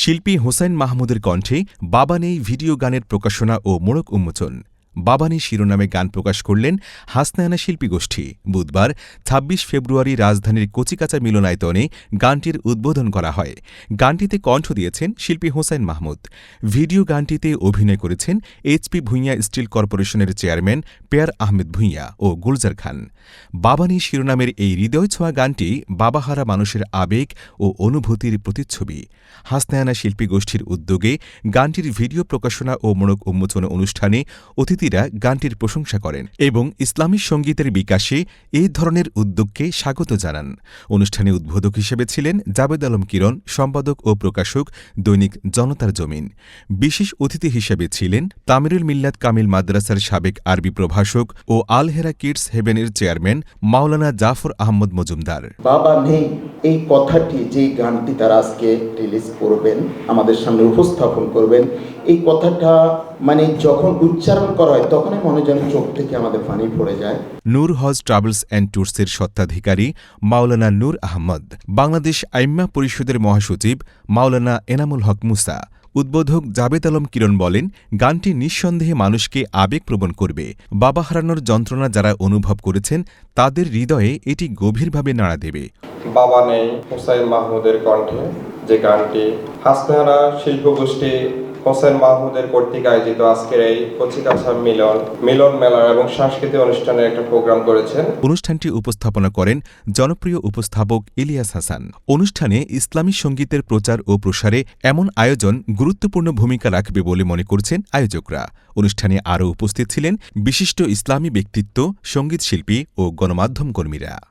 শিল্পী হোসেন মাহমুদের কণ্ঠে বাবা নেই ভিডিও গানের প্রকাশনা ও মোড়ক উন্মোচন। বাবানি শিরোনামে গান প্রকাশ করলেন হাসনায়না শিল্পী গোষ্ঠী। বুধবার ২৬ ফেব্রুয়ারি রাজধানীর কচিকাচা মিলনায়তনে গানটির উদ্বোধন করা হয়। গানটিতে কণ্ঠ দিয়েছেন শিল্পী হোসেন মাহমুদ। ভিডিও গানটিতে অভিনয় করেছেন এইচপি ভূঁইয়া স্টিল কর্পোরেশনের চেয়ারম্যান পেয়ার আহমেদ ভূঁইয়া ও গুলজার খান। বাবানি শিরোনামের এই হৃদয় ছোঁয়া গানটি বাবাহারা মানুষের আবেগ ও অনুভূতির প্রতিচ্ছবি। হাসনায়না শিল্পী গোষ্ঠীর উদ্যোগে গানটির ভিডিও প্রকাশনা ও মোড়ক উন্মোচন অনুষ্ঠানে অতিথিরা গানটির প্রশংসা করেন এবং ইসলামী সঙ্গীতের বিকাশে এই ধরনের উদ্যোগকে স্বাগত জানান। অনুষ্ঠানে উদ্বোধক হিসেবে ছিলেন জাবেদ আলম কিরণ, সম্পাদক ও প্রকাশক দৈনিক জনতার জমিন। বিশেষ অতিথি হিসেবে ছিলেন তামিরুল মিল্লাত কামিল মাদ্রাসার সাবেক আরবি প্রভাষক ও আলহেরা কিডস হেভেনের চেয়ারম্যান মাওলানা জাফর আহমদ মজুমদার। বাবা নেই, এই কথাটি যে গানটি তারা আজকে রিলিজ করবেন, আমাদের সামনে উপস্থাপন করবেন এই কথাটা মানে যখন উচ্চারণ করা হয় তখনই মনে যেন চোখ থেকে আমাদের পানি পড়ে যায়। নূর হজ ট্রাভেলস অ্যান্ড ট্যুরসের স্বত্বাধিকারী মাওলানা নূর আহমদ বাংলাদেশ আইম্মা পরিষদের মহাসচিব মাওলানা এনামুল হক মুসা উদ্বোধক জাবেদ আলম কিরণ বলেন গানটি নিঃসন্দেহে মানুষকে আবেগপ্রবণ করবে। বাবা হারানোর যন্ত্রণা যারা অনুভব করেছেন তাদের হৃদয়ে এটি গভীরভাবে নাড়া দেবে। বাবা নেই হোসেন মাহমুদের কণ্ঠে যে গানটি হাসনারা শিল্পগোষ্ঠী হোসেন মাহমুদের কর্তৃক আয়োজিত আজকের এই কচিকাছা মিলন মিলন মেলা এবং সাংস্কৃতিক অনুষ্ঠানের একটা প্রোগ্রাম করেছেন। অনুষ্ঠানটি উপস্থাপনা করেন জনপ্রিয় উপস্থাপক ইলিয়াস হাসান। অনুষ্ঠানে ইসলামী সঙ্গীতের প্রচার ও প্রসারে এমন আয়োজন গুরুত্বপূর্ণ ভূমিকা রাখবে বলে মনে করছেন আয়োজকরা। অনুষ্ঠানে আরও উপস্থিত ছিলেন বিশিষ্ট ইসলামী ব্যক্তিত্ব সঙ্গীতশিল্পী ও গণমাধ্যম কর্মীরা।